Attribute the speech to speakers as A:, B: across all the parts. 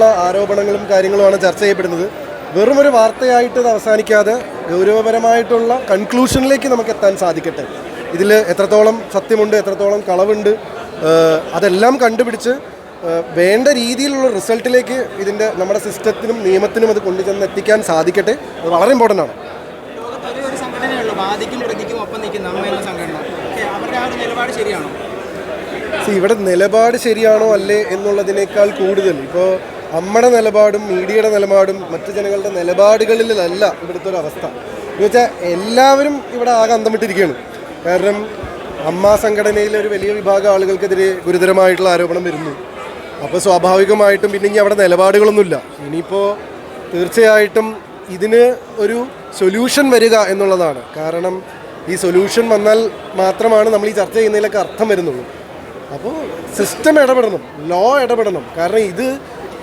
A: രീതിയിലുള്ള ആരോപണങ്ങളും കാര്യങ്ങളുമാണ് ചർച്ച ചെയ്യപ്പെടുന്നത്. വെറും ഒരു വാർത്തയായിട്ട് ഇത് അവസാനിക്കാതെ ഗൗരവപരമായിട്ടുള്ള കൺക്ലൂഷനിലേക്ക് നമുക്ക് എത്താൻ സാധിക്കട്ടെ. ഇതിൽ എത്രത്തോളം സത്യമുണ്ട് എത്രത്തോളം കളവുണ്ട് അതെല്ലാം കണ്ടുപിടിച്ച് വേണ്ട രീതിയിലുള്ള റിസൾട്ടിലേക്ക് ഇതിന്റെ നമ്മുടെ സിസ്റ്റത്തിനും നിയമത്തിനും അത് കൊണ്ടുചെന്ന് എത്തിക്കാൻ സാധിക്കട്ടെ. അത് വളരെ ഇമ്പോർട്ടന്റ് ആണ്. ഇവിടെ നിലപാട് ശരിയാണോ അല്ലേ എന്നുള്ളതിനേക്കാൾ കൂടുതൽ. ഇപ്പോൾ നമ്മുടെ നിലപാടും മീഡിയയുടെ നിലപാടും മറ്റു ജനങ്ങളുടെ നിലപാടുകളിലല്ല ഇവിടുത്തെ ഒരു അവസ്ഥ. എന്ന് വെച്ചാൽ എല്ലാവരും ഇവിടെ ആകെ അന്തം വിട്ടിരിക്കുകയാണ് കാരണം അമ്മ സംഘടനയിലെ ഒരു വലിയ വിഭാഗം ആളുകൾക്കെതിരെ ഗുരുതരമായിട്ടുള്ള ആരോപണം വരുന്നു. അപ്പോൾ സ്വാഭാവികമായിട്ടും പിന്നെ ഇനി അവിടെ നിലപാടുകളൊന്നുമില്ല. ഇനിയിപ്പോൾ തീർച്ചയായിട്ടും ഇതിന് ഒരു സൊല്യൂഷൻ വരിക എന്നുള്ളതാണ്. കാരണം ഈ സൊല്യൂഷൻ വന്നാൽ മാത്രമാണ് നമ്മൾ ഈ ചർച്ച ചെയ്യുന്നതിലൊക്കെ അർത്ഥം വരുന്നുള്ളൂ. അപ്പോൾ സിസ്റ്റം ഇടപെടണം. ലോ ഇടപെടണം. കാരണം ഇത്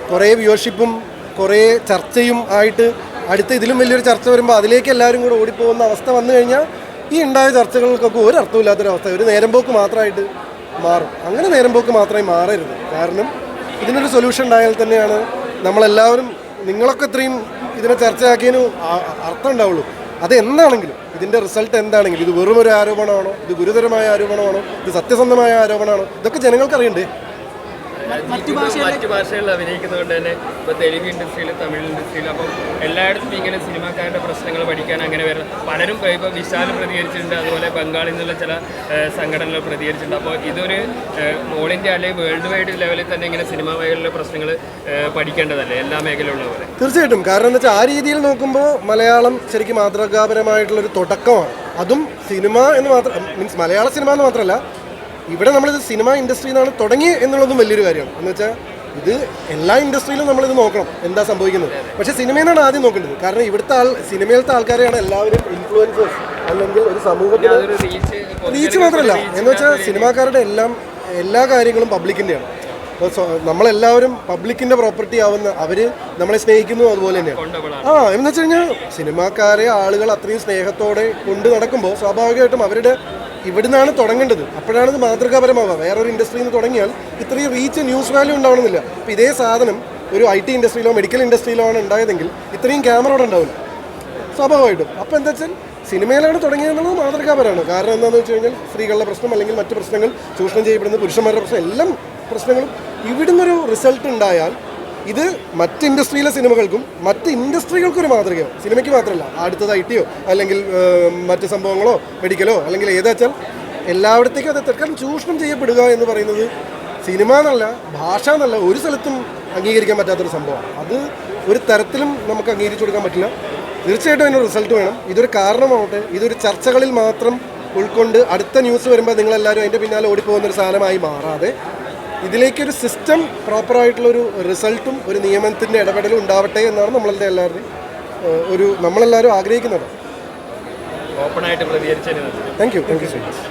A: കുറേ വ്യൂവർഷിപ്പും കുറേ ചർച്ചയും ആയിട്ട് അടുത്ത ഇതിലും വലിയൊരു ചർച്ച വരുമ്പോൾ അതിലേക്ക് എല്ലാവരും കൂടെ ഓടിപ്പോകുന്ന അവസ്ഥ വന്നു കഴിഞ്ഞാൽ ഈ ഉണ്ടായ ചർച്ചകൾക്കൊക്കെ ഒരു അർത്ഥമില്ലാത്തൊരവസ്ഥ ഒരു നേരം പോക്ക് മാത്രമായിട്ട് മാറും. അങ്ങനെ നേരം പോക്ക് മാത്രമായി മാറരുത്. കാരണം ഇതിനൊരു സൊല്യൂഷൻ ഉണ്ടായാൽ തന്നെയാണ് നമ്മളെല്ലാവരും നിങ്ങളൊക്കെ ഇത്രയും ഇതിനെ ചർച്ചയാക്കിയതിന് അർത്ഥം ഉണ്ടാവുള്ളൂ. അത് എന്താണെങ്കിലും ഇതിന്റെ റിസൾട്ട് എന്താണെങ്കിലും ഇത് വെറും ഒരു ആരോപണമാണോ ഇത് ഗുരുതരമായ ആരോപണമാണോ ഇത് സത്യസന്ധമായ ആരോപണമാണോ ഇതൊക്കെ ജനങ്ങൾക്ക് അറിയണ്ടേ?
B: മറ്റു ഭാഷകളിൽ
C: മറ്റു ഭാഷകളിൽ അഭിനയിക്കുന്നതുകൊണ്ട് തന്നെ ഇപ്പൊ തെലുങ്ക് ഇൻഡസ്ട്രിയിൽ തമിഴ് ഇൻഡസ്ട്രിയിൽ അപ്പം എല്ലായിടത്തും ഇങ്ങനെ സിനിമാക്കാരുടെ പ്രശ്നങ്ങൾ പഠിക്കാൻ അങ്ങനെ വരുന്നത് പലരും ഇപ്പൊ വിശാൽ പ്രതികരിച്ചിട്ടുണ്ട് അതുപോലെ ബംഗാളിൽ നിന്നുള്ള ചില സംഘടനകൾ പ്രതികരിച്ചിട്ടുണ്ട്. അപ്പോൾ ഇതൊരു ഓൾ ഇന്ത്യ അല്ലെങ്കിൽ വേൾഡ് വൈഡ് ലെവലിൽ തന്നെ ഇങ്ങനെ സിനിമാ മേഖലയിലെ പ്രശ്നങ്ങൾ പഠിക്കേണ്ടതല്ലേ എല്ലാ മേഖലയിലുള്ള പോലെ?
A: തീർച്ചയായിട്ടും. കാരണം എന്താ വെച്ചാൽ ആ രീതിയിൽ നോക്കുമ്പോൾ മലയാളം ശരിക്കും മാതൃകാപരമായിട്ടുള്ളൊരു തുടക്കമാണ്. അതും സിനിമ എന്ന് മാത്രം മീൻസ് മലയാള സിനിമ എന്ന് മാത്രമല്ല ഇവിടെ നമ്മളിത് സിനിമ ഇൻഡസ്ട്രിയിൽ നിന്നാണ് തുടങ്ങി എന്നുള്ളതും വലിയൊരു കാര്യമാണ് എന്ന് വെച്ചാൽ ഇത് എല്ലാ ഇൻഡസ്ട്രിയിലും നമ്മളിത് നോക്കണം എന്താ സംഭവിക്കുന്നത്. പക്ഷെ സിനിമയെന്നാണ് ആദ്യം നോക്കേണ്ടത്. കാരണം ഇവിടുത്തെ ആൾ സിനിമയിലത്തെ ആൾക്കാരെയാണ് എല്ലാവരും ഇൻഫ്ലുവൻസേഴ്സ് അല്ലെങ്കിൽ ഒരു സമൂഹത്തിൽ
C: റീച്ച്
A: മാത്രമല്ല. എന്ന് വെച്ചാൽ സിനിമാക്കാരുടെ എല്ലാം എല്ലാ കാര്യങ്ങളും പബ്ലിക്കിന്റെയാണ് അപ്പോൾ നമ്മളെല്ലാവരും പബ്ലിക്കിന്റെ പ്രോപ്പർട്ടി ആവുന്ന അവർ നമ്മളെ സ്നേഹിക്കുന്നു അതുപോലെ തന്നെയാണ്. ആ എന്ന് വെച്ച് കഴിഞ്ഞാൽ സിനിമാക്കാരെ ആളുകൾ അത്രയും സ്നേഹത്തോടെ കൊണ്ട് നടക്കുമ്പോൾ സ്വാഭാവികമായിട്ടും അവരുടെ ഇവിടുന്നാണ് തുടങ്ങേണ്ടത്. അപ്പോഴാണ് ഇത് മാതൃകാപരമാവുക. വേറൊരു ഇൻഡസ്ട്രിയിൽ നിന്ന് തുടങ്ങിയാൽ ഇത്രയും റീച്ച് ന്യൂസ് വാല്യൂ ഉണ്ടാവണമെന്നില്ല. അപ്പോൾ ഇതേ സാധനം ഒരു ഐ ടി ഇൻഡസ്ട്രിയിലോ മെഡിക്കൽ ഇൻഡസ്ട്രിയിലോ ആണ് ഉണ്ടായതെങ്കിൽ ഇത്രയും ക്യാമറ അവിടെ ഉണ്ടാവില്ല. സ്വാഭാവികമായിട്ടും. അപ്പോൾ എന്താ വെച്ചാൽ സിനിമയിലാണ് തുടങ്ങിയതെന്നുള്ളത് മാതൃകാപരമാണ്. കാരണം എന്താണെന്ന് വെച്ച് കഴിഞ്ഞാൽ സ്ത്രീകളുടെ പ്രശ്നം അല്ലെങ്കിൽ മറ്റ് പ്രശ്നങ്ങൾ ചൂഷണം ചെയ്യപ്പെടുന്ന പുരുഷന്മാരുടെ പ്രശ്നം എല്ലാം പ്രശ്നങ്ങളും ഇവിടുന്നൊരു റിസൾട്ട് ഉണ്ടായാൽ ഇത് മറ്റ് ഇൻഡസ്ട്രിയിലെ സിനിമകൾക്കും മറ്റ് ഇൻഡസ്ട്രികൾക്കും ഒരു മാതൃകയോ സിനിമയ്ക്ക് മാത്രമല്ല. അടുത്തത് ഐ ടിയോ അല്ലെങ്കിൽ മറ്റ് സംഭവങ്ങളോ മെഡിക്കലോ അല്ലെങ്കിൽ ഏതാ വെച്ചാൽ എല്ലായിടത്തേക്കും അത് എത്തണം. ചൂഷണം ചെയ്യപ്പെടുക എന്ന് പറയുന്നത് സിനിമ എന്നല്ല ഭാഷ എന്നല്ല ഒരു സ്ഥലത്തും അംഗീകരിക്കാൻ പറ്റാത്തൊരു സംഭവമാണ്. അത് ഒരു തരത്തിലും നമുക്ക് അംഗീകരിച്ചു കൊടുക്കാൻ പറ്റില്ല. തീർച്ചയായിട്ടും അതിനൊരു റിസൾട്ട് വേണം. ഇതൊരു കാരണമാവട്ടെ ഇതൊരു ചർച്ചകളിൽ മാത്രം ഉൾക്കൊണ്ട് അടുത്ത ന്യൂസ് വരുമ്പോൾ നിങ്ങളെല്ലാവരും അതിന്റെ പിന്നാലെ ഓടിപ്പോകുന്ന ഒരു സാധനമായി മാറാതെ ഇതിലേക്കൊരു സിസ്റ്റം പ്രോപ്പറായിട്ടുള്ളൊരു റിസൾട്ടും ഒരു നിയമത്തിന്റെ ഇടപെടലും ഉണ്ടാവട്ടെ എന്നാണ് നമ്മളുടെ എല്ലാവരുടെയും ഒരു നമ്മളെല്ലാവരും ആഗ്രഹിക്കുന്നത്.
C: ഓപ്പണായിട്ട് പ്രതികരിച്ചതിന് നന്ദി.
A: Thank you thank you so much